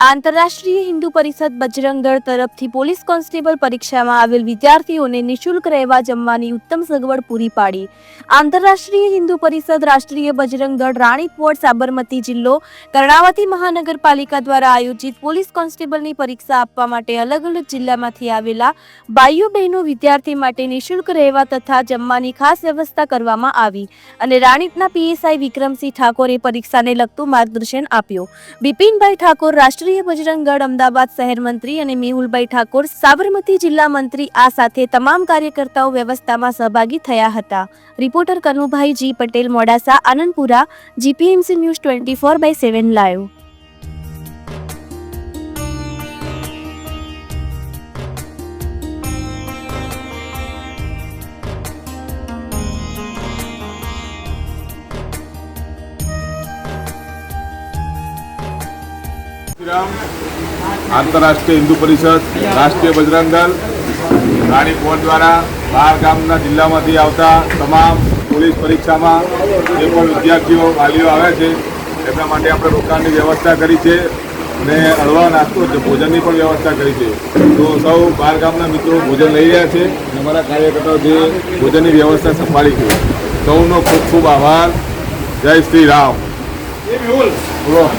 આંતરરાષ્ટ્રીય હિન્દુ પરિષદ બજરંગ દળ તરફથી પોલીસ કોન્સ્ટેબલ પરીક્ષામાં આવેલ વિદ્યાર્થીઓને નિશુલ્ક રહેવા જમવાની ઉત્તમ સગવડ પૂરી પાડી. આંતરરાષ્ટ્રીય હિન્દુ પરિષદ રાષ્ટ્રીય બજરંગ દળ રાણીપોર્ટ સાબરમતી જિલ્લો કર્ણાવતી મહાનગરપાલિકા દ્વારા આયોજિત પોલીસ કોન્સ્ટેબલની પરીક્ષા આપવા માટે અલગ અલગ જિલ્લામાંથી આવેલા ભાઈઓ બહેનો વિદ્યાર્થી માટે નિઃશુલ્ક રહેવા તથા જમવાની ખાસ વ્યવસ્થા કરવામાં આવી અને રાણીપના પીએસઆઈ વિક્રમસિંહ ઠાકોરે પરીક્ષાને લગતું માર્ગદર્શન આપ્યું. બિપિનભાઈ ઠાકોર રાષ્ટ્રીય બજરંગ દળ અમદાવાદ શહેર મંત્રી અને મેહુલભાઈ ઠાકોર સાબરમતી જિલ્લા મંત્રી આ સાથે તમામ કાર્યકર્તાઓ વ્યવસ્થામાં સહભાગી થયા હતા. Reporter Kanubhai ji Patel, Modasa, Anandpura, GPMC news twenty four by seven live. આંતરરાષ્ટ્રીય હિન્દુ પરિષદ, રાષ્ટ્રીય બજરંગ દળ રાણી ફોન દ્વારા બહાર ગામના જિલ્લામાંથી આવતા તમામ પોલીસ પરીક્ષામાં જે પણ વિદ્યાર્થીઓ, વાલીઓ આવે છે, એમના માટે આપણે રોકાણની વ્યવસ્થા કરી છે અને હળવા નાસ્તો ભોજનની પણ વ્યવસ્થા કરી છે. તો સૌ બહાર ગામના મિત્રો ભોજન લઈ રહ્યા છે અને અમારા કાર્યકર્તાઓ જે ભોજનની વ્યવસ્થા સંભાળી છે. સૌનો ખૂબ ખૂબ આભાર. જય શ્રી રામ. બોલો